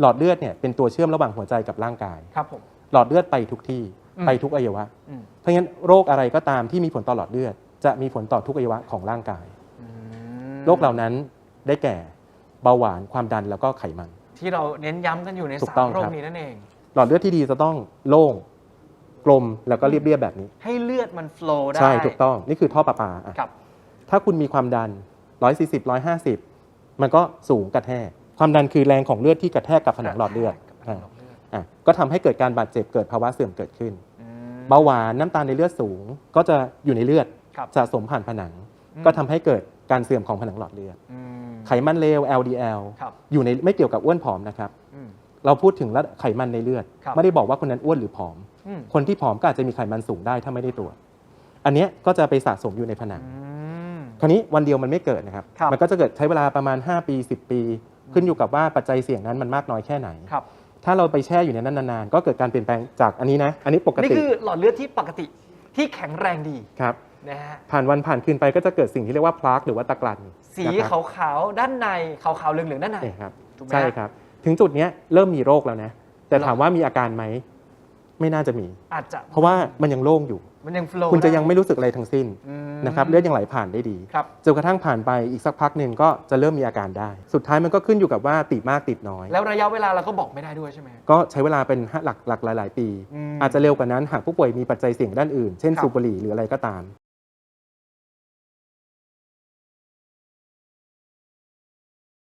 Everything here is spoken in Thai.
หลอดเลือดเนี่ยเป็นตัวเชื่อมระหว่างหัวใจกับร่างกาย ครับผม หลอดเลือดไปทุกที่อืม ไปทุกอวัยวะ อืมเพราะงั้นโรคอะไรก็ตามที่มีผลต่อหลอดเลือด จะมีผลต่อทุกอวัยวะของร่างกาย อืมโรคเหล่านั้นได้แก่เบาหวานความดันแล้วก็ไขมัน ที่เราเน้นย้ำกันอยู่ในถูกสาต้มองโรคครับ นี้นั่นเอง หลอดเลือดที่ดีจะต้องโล่งกลมแล้วก็เรียบๆแบบนี้ ให้เลือดมันฟล w ได้ใช่ถูกต้องนี่คือท่อประปาอะครับ ถ้าคุณมีความดัน 140 150 มันก็สูงกระแทก ความดันคือแรงของเลือดที่กระแทกกับผนังหลอดเลือดกับผนังหลอดเลือดอะก็ทำให้เกิดการบาดเจ็บเกิดภาวะเสื่อมเกิดขึ้น อืม เบาหวานน้ำตาลในเลือดสูงก็จะอยู่ในเลือดครับ สะสมผ่านผนังอืมก็ทำให้เกิดการเสื่อมของผนังหลอดเลือด อืม ไขมันเลว LDL ครับ อยู่ในไม่เกี่ยวกับอ้วนผอมนะครับ อืม เราพูดถึงระดับไขมันในเลือด ครับ ไม่ได้บอกว่าคนนั้นอ้วนหรือผอม อืมคนที่ผอมก็อาจจะมีไขมันสูงได้ถ้าไม่ได้ตรวจ อันเนี้ยก็จะไปสะสมอยู่ในผนัง อืม คราวนี้วันเดียวมันไม่เกิดนะครับ ครับ มันก็จะเกิดใช้เวลาประมาณ 5 ปี 10 ปี ขึ้นอยู่กับว่าปัจจัยเสี่ยงนั้นมันมากน้อยแค่ไหน ครับ ถ้าเราไปแช่อยู่ในนั้นนานๆ ก็เกิดการเปลี่ยนแปลงจากอันนี้นะ อันนี้ปกนี่ติคือหลอดเลือดที่ปกติที่แข็งแรงดีครับ นะฮะ ผ่านวันผ่านคืนไปก็จะเกิดสิ่งที่เรียกว่าพลากหรือว่าตะกรันสีนะครับขาวๆด้านในขาวๆเหลืองๆด้านใน เนี่ยครับถูกไหมใช่ฮะครับ ถึงจุดเนี้ยเริ่มมีโรคแล้วนะ แต่หรอถามว่ามีอาการไหม ไม่น่าจะมี อาจจะเพราะว่ามันยังโล่งอยู่ มันยัง flow คุณจะด้ยังไม่รู้สึกอะไรทั้งสิ้นอืมนะครับเลือดยังไหลผ่านได้ดีครับ จนกระทั่งผ่านไปอีกสักพักหนึ่งก็จะเริ่มมีอาการได้ สุดท้ายมันก็ขึ้นอยู่กับว่าติดมากติดน้อย แล้วระยะเวลาเราก็บอกไม่ได้ด้วยใช่ไหม ก็ใช้เวลาเป็นหลักหลักหลาย ๆ ปี อืมอาจจะเร็วกว่านั้นหากผู้ป่วยมีปัจจัยเสี่ยงด้านอื่น เช่นครับ สูบบุหรี่หรืออะไรก็ตาม